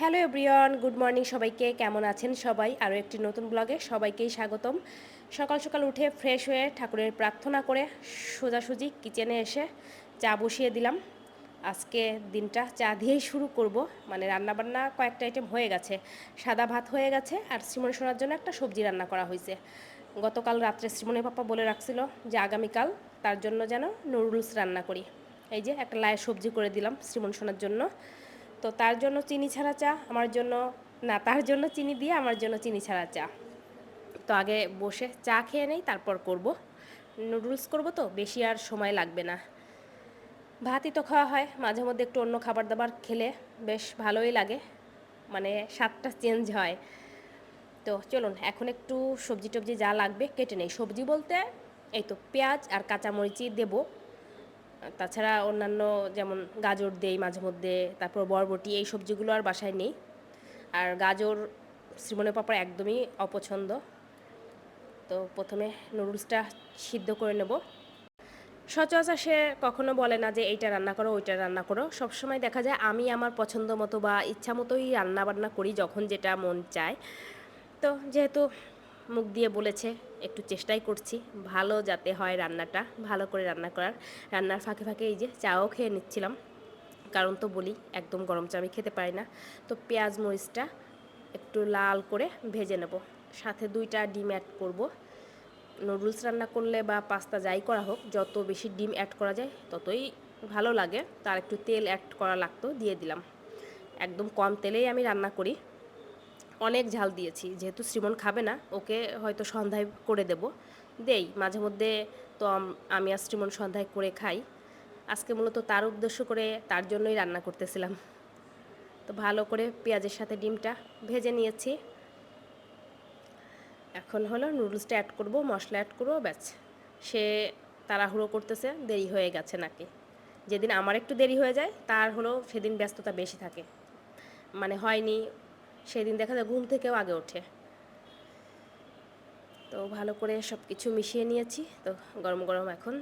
Hello everyone, good morning সবাইকে। কেমন আছেন সবাই? আরও একটি নতুন ব্লগে সবাইকেই স্বাগতম। সকাল সকাল উঠে ফ্রেশ হয়ে ঠাকুরের প্রার্থনা করে সোজাসুজি কিচেনে এসে চা বসিয়ে দিলাম। আজকে দিনটা চা দিয়েই শুরু করব। মানে রান্নাবান্না কয়েকটা আইটেম হয়ে গেছে। সাদা ভাত হয়ে গেছে আর শ্রীমণি শোনার জন্য একটা সবজি রান্না করা হয়েছে। গতকাল রাত্রে শ্রীমণি পাপা বলে রাখছিল যে আগামীকাল তার জন্য যেন নুডলস রান্না করি। এই যে একটা লায়ের সবজি করে দিলাম শ্রীমণি শোনার জন্য। তো তার জন্য চিনি ছাড়া চা, আমার জন্য, না, তার জন্য চিনি দিয়ে আমার জন্য চিনি ছাড়া চা। তো আগে বসে চা খেয়ে নেই, তারপর করব। নুডলস করব তো, বেশি আর সময় লাগবে না। ভাতই তো খাওয়া হয়, মাঝে মধ্যে একটু অন্য খাবার দাবার খেলে বেশ ভালোই লাগে মানে স্বাদটা চেঞ্জ হয়। তো চলুন, এখন একটু সবজি টবজি যা লাগবে কেটে নেই। সবজি বলতে এই তো পেঁয়াজ আর কাঁচামরিচই দেবো। তাছাড়া অন্যান্য যেমন গাজর দেই মাঝে মধ্যে, তারপর বরবটি, এই সবজিগুলো আর বাসায় নেই। আর গাজর শ্রীমনের পাপার একদমই অপছন্দ। তো প্রথমে নুডলসটা সিদ্ধ করে নেব। সচরাচর সে কখনো বলে না যে এইটা রান্না করো, ওইটা রান্না করো। সবসময় দেখা যায় আমি আমার পছন্দ মতো বা ইচ্ছা মতোই রান্না বান্না করি যখন যেটা মন চায়। তো যেহেতু মুখ দিয়ে বলেছে, একটু চেষ্টাই করছি, ভালো যাতে হয় রান্নাটা, ভালো করে রান্না করার। রান্নার ফাঁকে ফাঁকে এই যে চাও খেয়ে নিচ্ছিলাম। কারণ তো বলি, একদম গরম চা আমি খেতে পারি না। তো পেঁয়াজ মরিচটা একটু লাল করে ভেজে নেব। সাথে দুইটা ডিম অ্যাড করব। নুডলস রান্না করলে বা পাস্তা যাই করা হোক, যত বেশি ডিম অ্যাড করা যায়, ততই ভালো লাগে। তার একটু তেল অ্যাড করা লাগতো, দিয়ে দিলাম। একদম কম তেলেই আমি রান্না করি। অনেক ঝাল দিয়েছি। যেহেতু শ্রীমন খাবে না, ওকে হয়তো সন্ধ্যায় করে দেব। দেই, মাঝে মধ্যে তো আমি আর শ্রীমন সন্ধ্যায় করে খাই। আজকে মূলত তার উদ্দেশ্য করে তার জন্যই রান্না করতেছিলাম। তো ভালো করে পেঁয়াজের সাথে ডিমটা ভেজে নিয়েছি। এখন হলো নুডলসটা অ্যাড করব, মশলা অ্যাড করব, ব্যাস। সে তাড়াহুড়ো করতেছে, দেরি হয়ে গেছে নাকি। যেদিন আমার একটু দেরি হয়ে যায়, তার হলো সেদিন ব্যস্ততা বেশি থাকে। মানে হয়নি সেদিন দেখা যায় ঘুম থেকেও আগে ওঠে। তো ভালো করে সব কিছু মিশিয়ে নিয়েছি। তো গরম গরম এখন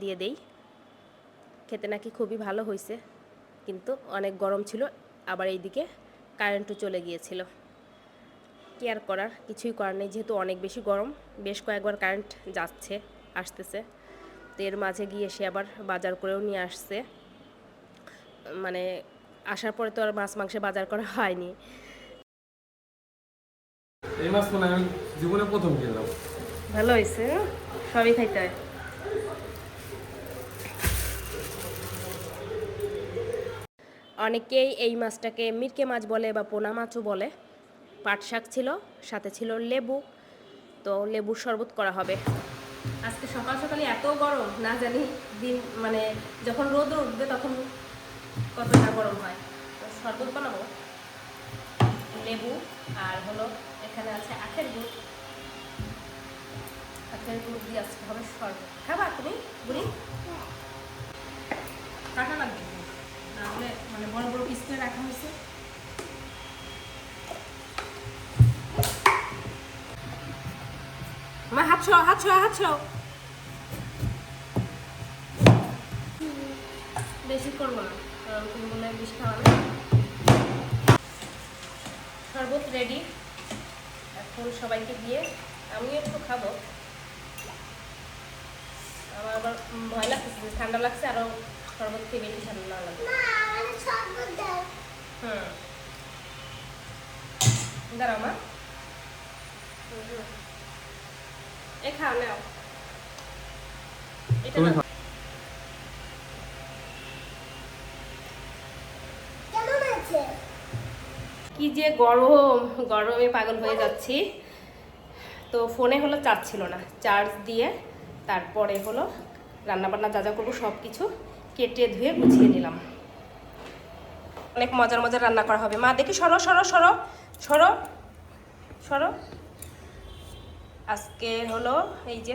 দিয়ে দেই। খেতে নাকি খুবই ভালো হয়েছে কিন্তু অনেক গরম ছিল, আবার এইদিকে কারেন্টও চলে গিয়েছিল। কি আর করার, কিছুই করার নেই, যেহেতু অনেক বেশি গরম, বেশ কয়েকবার কারেন্ট যাচ্ছে, আসতেছে। তো এর মাঝে গিয়ে সে আবার বাজার করেও নিয়ে আসছে। মানে আসার পরে তো আর মাছ মাংসে বাজার করা হয়নি। এই মাছ মনে আমি জীবনে প্রথম খেলাম ভালো হয়েছে সবই খাইতে হয়। অনেকেই এই মাছটাকে মিরকে মাছ বলে বা পোনা মাছও বলে। পাট শাক ছিল সাথে ছিল লেবু তো লেবুর শরবত করা হবে। আজকে সকাল সকালে এত গরম না জানি দিন মানে যখন রোদ উঠবে তখন কতটা গরম হয়। তো শরবত বানাবো লেবু আর হলো এখানে আছে আখের গুড়। আখের গুড় দিয়ে আজকে হবে শরবত। খাবা তুমি বুড়ি? কাটা লাগবে তাহলে মানে বড় বড় পিস করে রাখা হয়েছে। মা হাত হাত হাত বেশি করব না কারণ তুমি বলে বেশি খাওয়াবে শরবত রেডি এখন সবাইকে দিয়ে আমিও একটু খাব। আমার আবার ভয় লাগতেছে ঠান্ডা লাগছে আরও শরবত খেয়ে বেশি ঠান্ডা না লাগে। হুম। দাঁড়াও মা। এ খাও নাও। এটা তুমি নাও। কি যে গরম, গরমে পাগল হয়ে যাচ্ছি। তো ফোনে হলো চার্জ ছিল না। চার্জ দিয়ে তারপরে হলো রান্নাবান্না যা যা করব সব কিছু কেটে ধুয়ে গুছিয়ে নিলাম। অনেক মজার মজার রান্না করা হবে। মা, দেখি সরো সরো সরো সরো সরো। আজকে হলো এই যে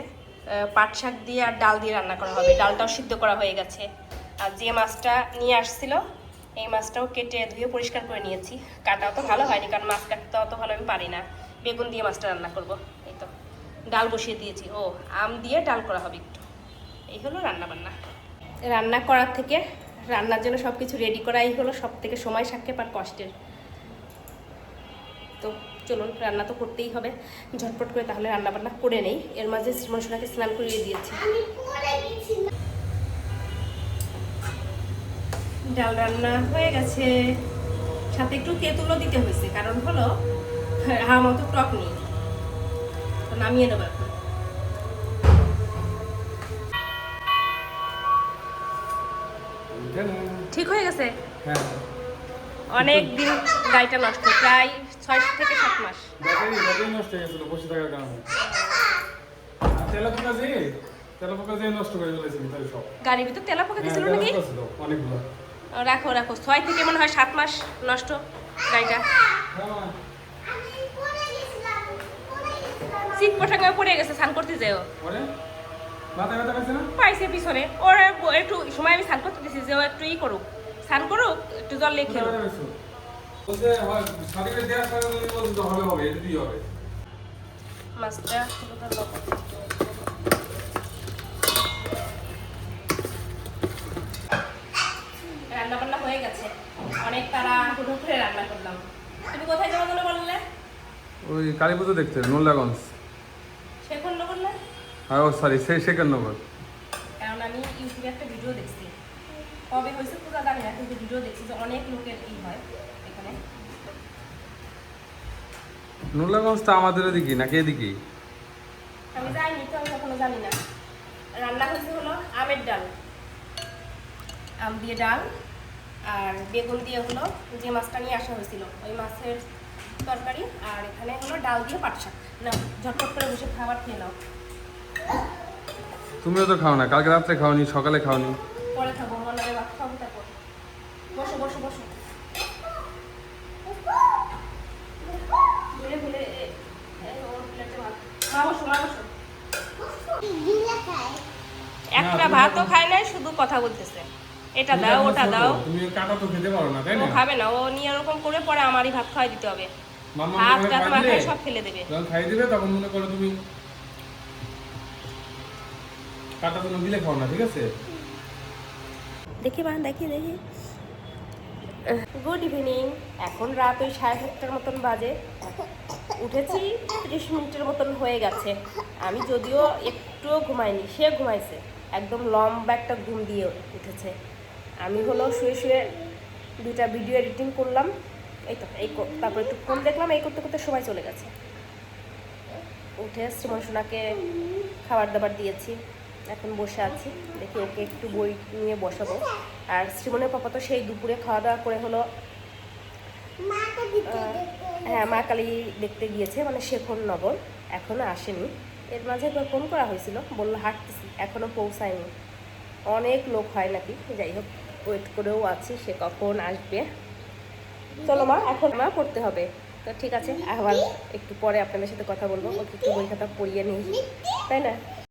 পাট শাক দিয়ে আর ডাল দিয়ে রান্না করা হবে। ডালটাও সিদ্ধ করা হয়ে গেছে। আর যে মাছটা নিয়ে আসছিল এই মাছটাও কেটে ধুয়ে পরিষ্কার করে নিয়েছি। কাটাও তো ভালো হয়নি, কারণ মাছ কাটতে অত ভালো আমি পারি না। বেগুন দিয়ে মাছটা রান্না করব। এই তো, ডাল বসিয়ে দিয়েছি। ও, আম দিয়ে ডাল করা হবে একটু। এই হলো রান্না বান্না রান্না করার থেকে রান্নার জন্য সব কিছু রেডি করাই হলো সব থেকে সময় সাক্ষেপ আর কষ্টের। তো চলুন, রান্না তো করতেই হবে। ঝটপট করে তাহলে রান্না বান্না করে নেই। এর মাঝে শ্রীমনসোনাকে স্নান করিয়ে দিয়েছি। ডাল রান্না হয়ে গেছে। সাথে একটু তেঁতুলও দিতে হয়েছে কারণ হলো হাওয়া মতো টক নেই। তো নামিয়ে নেব এখন। ঠিক হয়ে গেছে? হ্যাঁ। অনেক দিন গাড়িটা নষ্ট প্রায় ছয় থেকে সাত মাস। নষ্ট হয়ে গেছিল বসে থাকার কারণে। আর যে তেলা যে নষ্ট করে ফেলেছে ভিতরে সব। গাড়ির ভিতর তেলা পোকা হ্যাঁ, দিয়েছিল নাকি? পোকা অনেকগুলো। রাখো রাখো। ছয় থেকে মনে হয় সাত মাস নষ্ট গাড়িটা। সিট পোঠাঙ্গে পড়ে গেছে স্নান করতে যেও। পাইছে পিছনে। ওর একটু সময় আমি স্নান করতে দিছি যে ও একটু ই করুক। স্নান করুক একটু জল লেখে কোথায় ব্যথা পাইছো? বলছে হয় সার্টিফিকেট দেওয়ার পরে উনি বলছে যে হবে হবে এটা দিয়ে হবে মাছটা হলো তার লবণ। রান্না বান্না হয়ে গেছে। অনেক তারা হুটো করে রান্না করলাম। তুমি কোথায় যাব বলে বললে? ওই কালী পুজো দেখতে নোল্লাগঞ্জ। কোন বললে হ্যাঁ ও সরি সেই নম্বর কারণ আমি ইউটিউবে একটা ভিডিও দেখছি। কবে হয়েছে পূজা জানি না কিন্তু ভিডিও দেখছি যে অনেক লোকের ই হয় এখানে। নোল্লাগঞ্জটা আমাদের এদিকে নাকি এদিকে আমি যাইনি তো আমি কখনো জানি না। রান্না হয়েছে হলো আমের ডাল। আম দিয়ে ডাল। আর বেগুন দিয়ে হলো যে মাছটা নিয়ে আসা হয়েছিল ওই মাছের তরকারি আর এখানে হলো ডাল দিয়ে পাট শাক। না ঝটপট করে বসে খাবার খেয়ে নাও। তুমিও তো খাও না কালকে রাত্রে খাওনি সকালে খাওনি। পরে খাব মনে হয় ভাত খাব তারপর। বসো বসো বসো। ভুলে ভুলে এ- এ- ওর প্লেটে ভাত। মা বসো মা বসো। একটা ভাতও খায় নাই শুধু কথা বলতেছে। এটা দাও ওটা দাও। তুমি কাটা তো খেতে পারো না তাই ও না? খাবে না ও নিয়ে এরকম করে পরে আমারই ভাত খাওয়াই দিতে হবে। ভাত টাত সব ফেলে দেবে। যখন খাই দিবে তখন মনে করো তুমি কাটা দিলে খাও না ঠিক আছে? দেখি মা দেখি দেখি। গুড ইভিনিং এখন রাত ওই সাড়ে সাতটার মতন বাজে। উঠেছি ত্রিশ মিনিটের মতন হয়ে গেছে। আমি যদিও একটুও ঘুমাইনি সে ঘুমাইছে। একদম লম্বা একটা ঘুম দিয়ে উঠেছে। আমি হলো শুয়ে শুয়ে দুইটা ভিডিও এডিটিং করলাম। এই তো, এই তারপর একটু ফোন দেখলাম, এই করতে করতে সময় চলে গেছে। উঠে শ্রীমন সোনাকে খাবার দাবার দিয়েছি, এখন বসে আছি। দেখি ওকে একটু বই নিয়ে বসাবো। আর শ্রীমনের পাপা তো সেই দুপুরে খাওয়া দাওয়া করে হলো হ্যাঁ মা কালী দেখতে গিয়েছে মানে শেখন নগর। এখনও আসেনি। এর মাঝে একবার ফোন করা হয়েছিল, বলল হাঁটতেছি, এখনও পৌঁছায়নি। অনেক লোক হয় নাকি, যাই হোক। ওয়েট করেও আছি, সে কখন আসবে। চলো মা, এখন মা পড়তে হবে। তো ঠিক আছে, আবার একটু পরে আপনাদের সাথে কথা বলব। একটু বই খাতা পড়িয়ে নিই। তাই না?